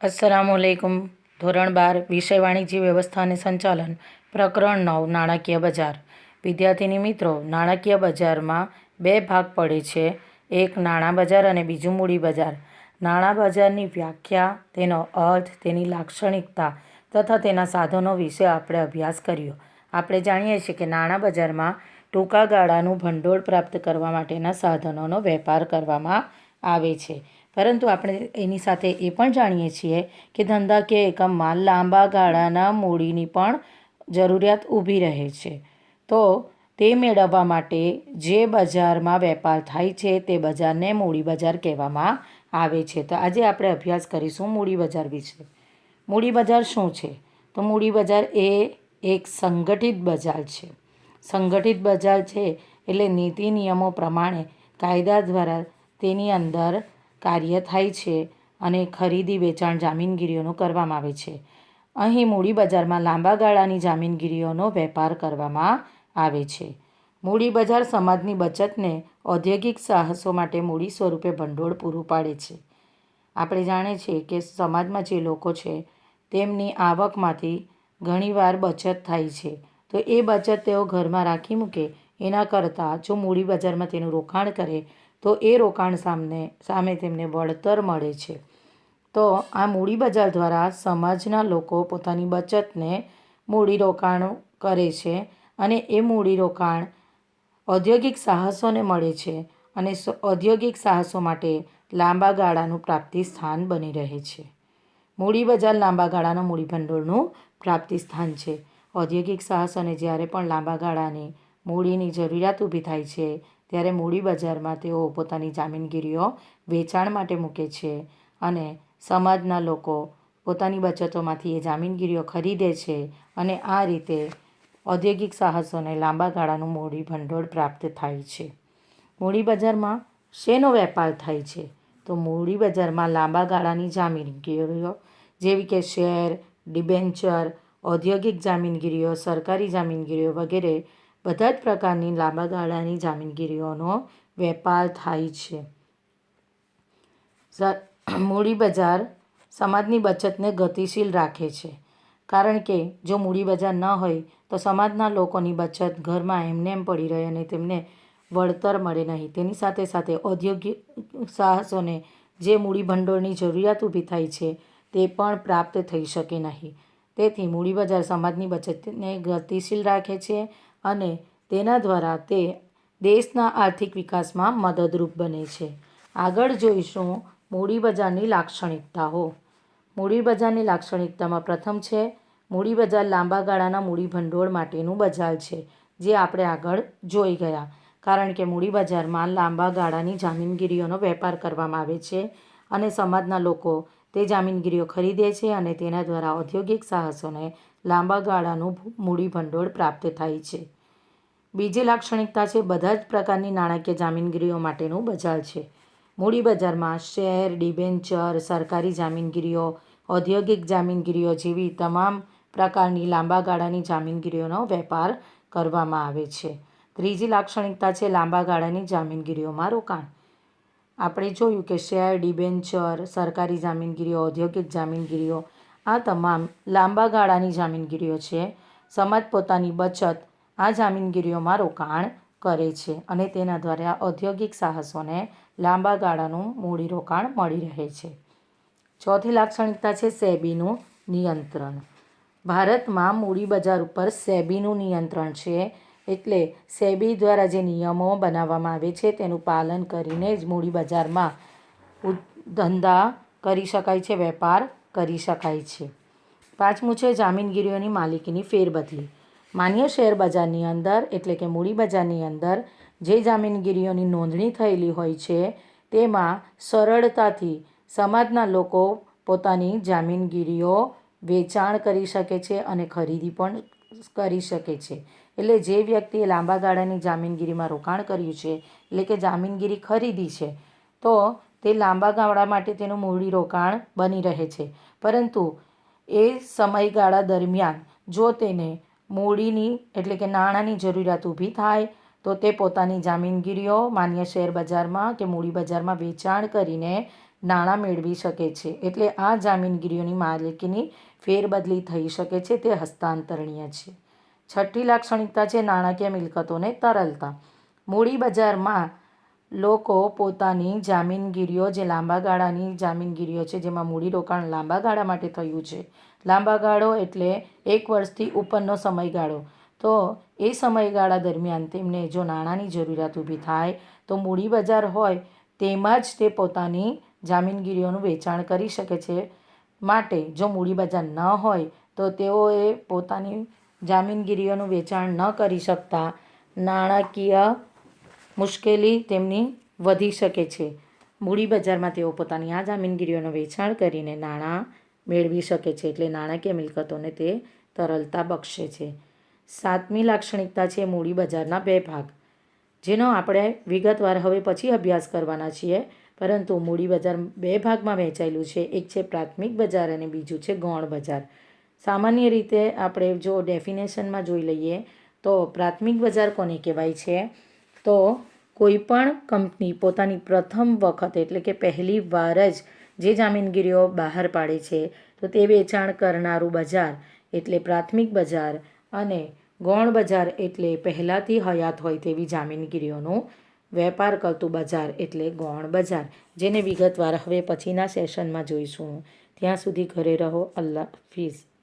અસલામુઅલૈકુમ ધોરણ બાર, વિષય વાણિજ્ય વ્યવસ્થા અને સંચાલન, પ્રકરણ નવ, નાણાકીય બજાર. વિદ્યાર્થીની મિત્રો, નાણાકીય બજારમાં બે ભાગ પડે છે. એક નાણાં બજાર અને બીજું મૂડી બજાર. નાણાં બજારની વ્યાખ્યા, તેનો અર્થ, તેની લાક્ષણિકતા તથા તેના સાધનો વિશે આપણે અભ્યાસ કર્યો. આપણે જાણીએ છીએ કે નાણાં બજારમાં ટૂંકા ગાળાનું ભંડોળ પ્રાપ્ત કરવા માટેના સાધનોનો વેપાર કરવામાં આવે છે. પરંતુ આપણે એની સાથે એ પણ જાણીએ છીએ કે ધંધાકીય એકમમાં લાંબા ગાળાના મૂડીની પણ જરૂરિયાત ઊભી રહે છે. તો તે મેળવવા માટે જે બજારમાં વેપાર થાય છે તે બજારને મૂડી બજાર કહેવામાં આવે છે. તો આજે આપણે અભ્યાસ કરીશું મૂડી બજાર વિશે. મૂડી બજાર શું છે? તો મૂડી બજાર એ એક સંગઠિત બજાર છે. સંગઠિત બજાર છે એટલે નીતિ નિયમો પ્રમાણે કાયદા દ્વારા તેની અંદર કાર્ય થાય છે અને ખરીદી વેચાણ જામીનગીરીઓનું કરવામાં આવે છે. અહીં મૂડી બજારમાં લાંબા ગાળાની જામીનગીરીઓનો વેપાર કરવામાં આવે છે. મૂડી બજાર સમાજની બચતને ઔદ્યોગિક સાહસો માટે મૂડી સ્વરૂપે ભંડોળ પૂરું પાડે છે. આપણે જાણીએ છીએ કે સમાજમાં જે લોકો છે, તેમની આવકમાંથી ઘણીવાર બચત થાય છે. તો એ બચત તેઓ ઘરમાં રાખી મૂકે. એના કરતાં જો મૂડી બજારમાં તેનું રોકાણ કરે તો એ રોકાણ સામને, સામે તેમને વળતર મળે છે. તો આ મૂડી બજાર દ્વારા સમાજના લોકો પોતાની બચતને મૂડી રોકાણ કરે છે અને એ મૂડી રોકાણ ઔદ્યોગિક સાહસોને મળે છે અને ઔદ્યોગિક સાહસો માટે લાંબા ગાળાનું પ્રાપ્તિ સ્થાન બની રહે છે. મૂડી બજાર લાંબા ગાળાના મૂડી ભંડોળનું પ્રાપ્તિ સ્થાન છે. ઔદ્યોગિક સાહસોને જ્યારે પણ લાંબા ગાળાની મૂડીની જરૂરિયાત ઊભી થાય છે ત્યારે મૂડી બજારમાં તેઓ પોતાની જામીનગીરીઓ વેચાણ માટે મૂકે છે અને સમાજના લોકો પોતાની બચતોમાંથી એ જામીનગીરીઓ ખરીદે છે અને આ રીતે ઔદ્યોગિક સાહસોને લાંબા ગાળાનું મૂડી ભંડોળ પ્રાપ્ત થાય છે. મૂડી બજારમાં શેનો વેપાર થાય છે? તો મૂડી બજારમાં લાંબા ગાળાની જામીનગીરીઓ જેવી કે શેર, ડિબેન્ચર, ઔદ્યોગિક જામીનગીરીઓ, સરકારી જામીનગીરીઓ વગેરે બધા જ પ્રકારની લાંબા ગાળાની જામીનગીરીઓનો વેપાર થાય છે. મૂડી બજાર સમાજની બચતને ગતિશીલ રાખે છે. કારણ કે જો મૂડી બજાર ન હોય તો સમાજના લોકોની બચત ઘરમાં એમને એમ પડી રહે અને તેમને વળતર મળે નહીં. તેની સાથે સાથે ઔદ્યોગિક સાહસોને જે મૂડી ભંડોળની જરૂરિયાત ઊભી થાય છે તે પણ પ્રાપ્ત થઈ શકે નહીં. તેથી મૂડી બજાર સમાજની બચતને ગતિશીલ રાખે છે અને તેના દ્વારા તે દેશના આર્થિક વિકાસમાં મદદરૂપ બને છે. આગળ જોઈશું મૂડી બજારની લાક્ષણિકતાઓ મૂડી બજારની લાક્ષણિકતામાં પ્રથમ છે મૂડી બજાર લાંબા ગાળાના મૂડી ભંડોળ માટેનું બજાર છે, જે આપણે આગળ જોઈ ગયા. કારણ કે મૂડી બજારમાં લાંબા ગાળાની જામીનગીરીઓનો વેપાર કરવામાં આવે છે અને સમાજના લોકો તે જામીનગીરીઓ ખરીદે છે અને તેના દ્વારા ઔદ્યોગિક સાહસોને લાંબા ગાળાનું મૂડી ભંડોળ પ્રાપ્ત થાય છે. બીજી લાક્ષણિકતા છે, બધા જ પ્રકારની નાણાકીય જામીનગીરીઓ માટેનું બજાર છે. મૂડી બજારમાં શેર, ડિબેન્ચર, સરકારી જામીનગીરીઓ, ઔદ્યોગિક જામીનગીરીઓ જેવી તમામ પ્રકારની લાંબા ગાળાની જામીનગીરીઓનો વેપાર કરવામાં આવે છે. ત્રીજી લાક્ષણિકતા છે, લાંબા ગાળાની જામીનગીરીઓમાં રોકાણ. આપણે જોયું કે શેર, ડિબેન્ચર, સરકારી જામીનગીરીઓ, ઔદ્યોગિક જામીનગીરીઓ આ તમામ લાંબા ગાળાની જામીનગીરીઓ છે. સમાજ પોતાની બચત આ જામીનગીરીઓમાં રોકાણ કરે છે અને તેના દ્વારા ઔદ્યોગિક સાહસોને લાંબા ગાળાનું મૂડી રોકાણ મળી રહે છે. ચોથી લાક્ષણિકતા છે સેબીનું નિયંત્રણ. ભારતમાં મૂડી બજાર ઉપર સેબીનું નિયંત્રણ છે એટલે સેબી દ્વારા જે નિયમો બનાવવામાં આવે છે તેનું પાલન કરીને જ મૂડી બજારમાં ધંધા કરી શકાય છે, વેપાર કરી શકાય છે. પાંચમું છે જામીનગીરીઓની માલિકીની ફેરબદલી. માન્ય શેર બજારની અંદર, એટલે કે મૂડી બજારની અંદર, જે જામીનગીરીઓની નોંધણી થયેલી હોય છે, તેમાં સરળતાથી સમાજના લોકો પોતાની જામીનગીરીઓ વેચાણ કરી શકે છે અને ખરીદી પણ કરી શકે છે. એટલે જે વ્યક્તિએ લાંબા ગાળાની જામીનગીરીમાં રોકાણ કર્યું છે, એટલે કે જામીનગીરી ખરીદી છે, તો તે લાંબા ગાળા માટે તેનું મૂડી રોકાણ બની રહે છે. પરંતુ એ સમયગાળા દરમિયાન જો તેને મૂડીની, એટલે કે નાણાંની જરૂરિયાત ઊભી થાય, તો તે પોતાની જામીનગીરીઓ માન્ય શેર બજારમાં કે મૂડી બજારમાં વેચાણ કરીને નાણાં મેળવી શકે છે. એટલે આ જામીનગીરીઓની માલિકીની ફેરબદલી થઈ શકે છે, તે હસ્તાંતરણીય છે. છઠ્ઠી લાક્ષણિકતા છે નાણાકીય મિલકતોને તરલતા. મૂડી બજારમાં લોકો પોતાની જામીનગીરીઓ જે લાંબા ગાળાની જામીનગીરીઓ છે, જેમાં મૂડીરોકાણ લાંબા ગાળા માટે થયું છે લાંબા ગાળો એટલે એક વર્ષથી ઉપરનો સમયગાળો. તો એ સમયગાળા દરમિયાન તેમને જો નાણાંની જરૂરિયાત ઊભી થાય, તો મૂડી બજાર હોય, તેમાં જ તે પોતાની જામીનગીરીઓનું વેચાણ કરી શકે છે. માટે જો મૂડી બજાર ન હોય, તો તેઓએ પોતાની જામીનગીરીઓનું વેચાણ ન કરી શકતા નાણાકીય મુશ્કેલી તેમની વધી શકે છે. મૂડી બજારમાં તેઓ પોતાની આ જામીનગીરીઓનું વેચાણ કરીને નાણાં મેળવી શકે છે એટલે નાણાકીય મિલકતોને તે તરલતા બક્ષે છે. સાતમી લાક્ષણિકતા છે મૂડી બજારના બે ભાગ. જેનો આપણે વિગતવાર હવે પછી અભ્યાસ કરવાના છીએ, પરંતુ મૂડી બજાર બે ભાગમાં વહેંચાયેલું છે. એક છે પ્રાથમિક બજાર અને બીજું છે ગૌણ બજાર. સામાન્ય રીતે આપણે જો ડેફિનેશનમાં જોઈ લઈએ તો પ્રાથમિક બજાર કોને કહેવાય છે? તો કોઈ પણ કંપની પોતાની પ્રથમ વખત એટલે કે પહેલી વાર જ જે જામીનગીરીઓ બહાર પાડે છે, તો તે વેચાણ કરનારું બજાર એટલે પ્રાથમિક બજાર અને ગૌણ બજાર એટલે પહેલાંથી હયાત હોય તેવી જામીનગીરીઓનું વેપાર કરતું બજાર એટલે ગૌણ બજાર, જેને વિગતવાર હવે પછીના સેશનમાં જોઈશું. ત્યાં સુધી ઘરે રહો. અલ્લાહ હાફિઝ.